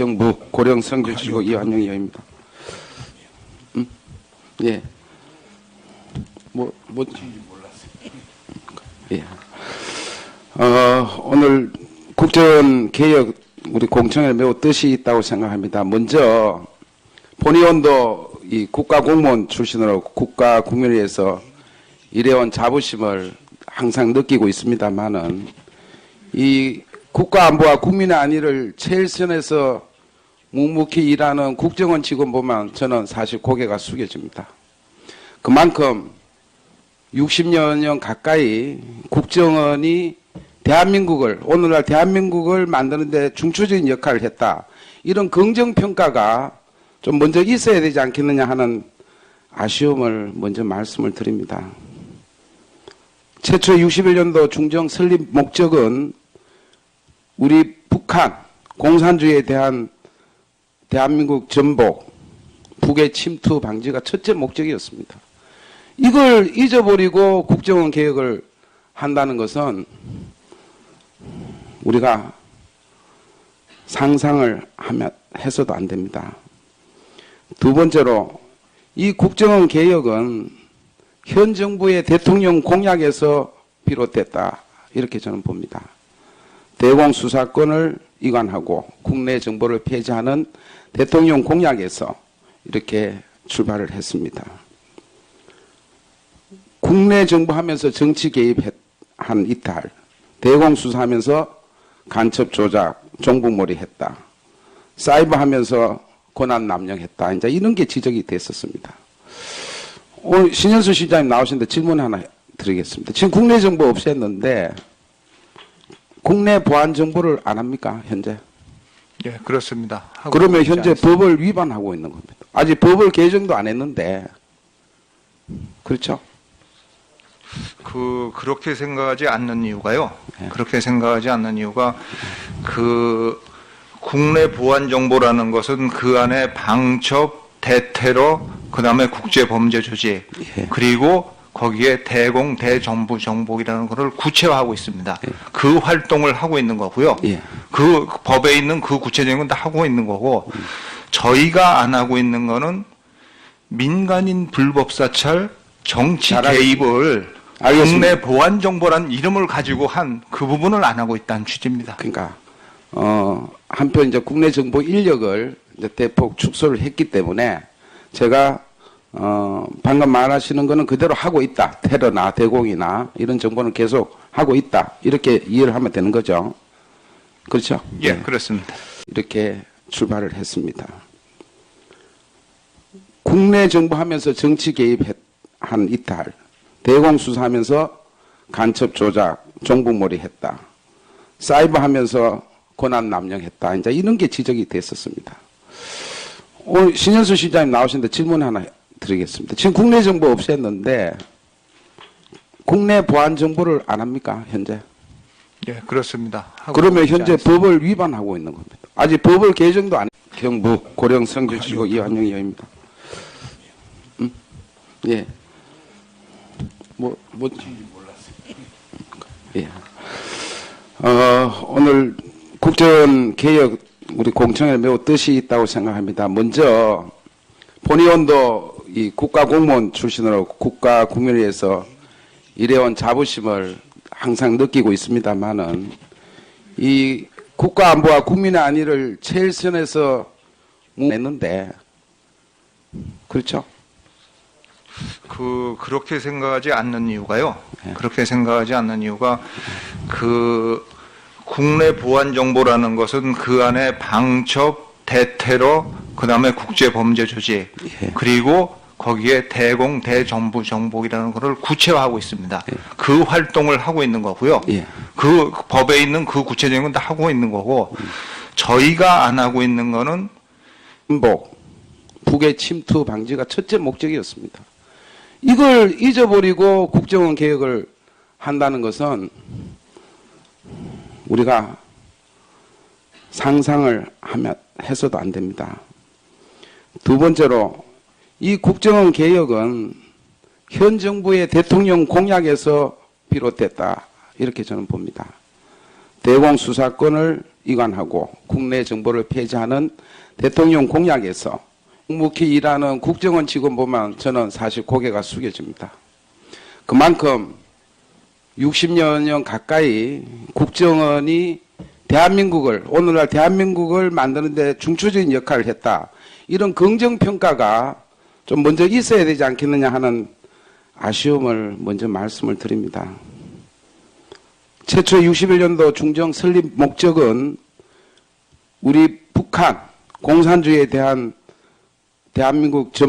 경북 고령 성주지구 이완용 의원입니다. 음? 예. 뭐, 뭐, 예. 어, 오늘 국정 개혁 우리 공청회 매우 뜻이 있다고 생각합니다. 먼저 본의원도 이 국가 공무원 출신으로 국가 국민위에서 일해온 자부심을 항상 느끼고 있습니다만은 이 국가 안보와 국민의 안위를 최일선에서 묵묵히 일하는 국정원 직원 보면 저는 사실 고개가 숙여집니다. 그만큼 60여 년 가까이 국정원이 대한민국을 오늘날 대한민국을 만드는 데 중추적인 역할을 했다. 이런 긍정 평가가 좀 먼저 있어야 되지 않겠느냐 하는 아쉬움을 먼저 말씀을 드립니다. 최초 61년도 중정 설립 목적은 우리 북한 공산주의에 대한 대한민국 전복, 북의 침투 방지가 첫째 목적이었습니다. 이걸 잊어버리고 국정원 개혁을 한다는 것은 우리가 상상을 하면 해서도 안 됩니다. 두 번째로 이 국정원 개혁은 현 정부의 대통령 공약에서 비롯됐다. 이렇게 저는 봅니다. 대공 수사권을 이관하고 국내 정보를 폐지하는 대통령 공약에서 이렇게 출발을 했습니다. 국내 정보하면서 정치 개입한 이탈, 대공 수사하면서 간첩 조작, 종북몰이 했다. 사이버 하면서 권한 남용했다. 이제 이런 게 지적이 됐었습니다. 오늘 신현수 시장님 나오신데 질문 하나 드리겠습니다. 지금 국내 정보 없앴는데 국내 보안 정보를 안 합니까 현재? 예, 그렇습니다. 그러면 현재 않습니다. 법을 위반하고 있는 겁니다. 아직 법을 개정도 안 했는데 그렇죠? 그 그렇게 생각하지 않는 이유가요. 예. 그렇게 생각하지 않는 이유가 그 국내 보안 정보라는 것은 그 안에 방첩, 대테러, 그다음에 국제 범죄 조직, 예. 그리고 거기에 대공 대정부 정복이라는 것을 구체화하고 있습니다. 예. 그 활동을 하고 있는 거고요. 예. 그 법에 있는 그 구체적인 건 다 하고 있는 거고 저희가 안 하고 있는 거는 민간인 불법 사찰 정치 개입을 알겠습니다. 국내 보안 정보라는 이름을 가지고 한 그 부분을 안 하고 있다는 취지입니다. 그러니까 어 한편 이제 국내 정보 인력을 이제 대폭 축소를 했기 때문에 제가 어 방금 말하시는 거는 그대로 하고 있다. 테러나 대공이나 이런 정보는 계속 하고 있다. 이렇게 이해를 하면 되는 거죠. 그렇죠? 예, 네. 그렇습니다. 이렇게 출발을 했습니다. 국내 정보하면서 정치 개입한 이탈, 대공 수사하면서 간첩 조작, 종북몰이 했다. 사이버 하면서 권한 남용했다. 이제 이런 게 지적이 됐었습니다. 오늘 신현수 시장님 나오신데 질문 하나 드리겠습니다. 지금 국내 정보 없앴는데 국내 보안 정보를 안 합니까 현재? 예, 그렇습니다. 그러면 현재. 법을 위반하고 있는 겁니다. 아직 법을 개정도 안 경북 고령 성주지구 이완용 의원입니다. 음? 예. 뭐, 뭐, 예. 어, 오늘 국정 개혁 우리 공청회 매우 뜻이 있다고 생각합니다. 먼저 본의원도 이 국가 공무원 출신으로 국가 국민위에서 일해온 자부심을 항상 느끼고 있습니다만은 이 국가 안보와 국민의 안위를 최일선에서 냈는데 그렇죠? 그 그렇게 생각하지 않는 이유가요. 예. 그렇게 생각하지 않는 이유가 그 국내 보안 정보라는 것은 그 안에 방첩, 대테러, 그 다음에 국제 범죄 조직, 예. 그리고 거기에 대공 대정부 정복이라는 것을 구체화하고 있습니다. 예. 그 활동을 하고 있는 거고요. 예. 그 법에 있는 그 구체적인 건 다 하고 있는 거고 저희가 안 하고 있는 거는 인복, 북의 침투 방지가 첫째 목적이었습니다. 이걸 잊어버리고 국정원 개혁을 한다는 것은 우리가 상상을 하면 해서도 안 됩니다. 두 번째로 이 국정원 개혁은 현 정부의 대통령 공약에서 비롯됐다. 이렇게 저는 봅니다. 대공 수사권을 이관하고 국내 정보를 폐지하는 대통령 공약에서 묵묵히 일하는 국정원 직원 보면 저는 사실 고개가 숙여집니다. 그만큼 60여 년 가까이 국정원이 대한민국을 오늘날 대한민국을 만드는 데 중추적인 역할을 했다. 이런 긍정 평가가 좀 먼저 있어야 되지 않겠느냐 하는 아쉬움을 먼저 말씀을 드립니다. 최초 61년도 중정 설립 목적은 우리 북한 공산주의에 대한 대한민국 전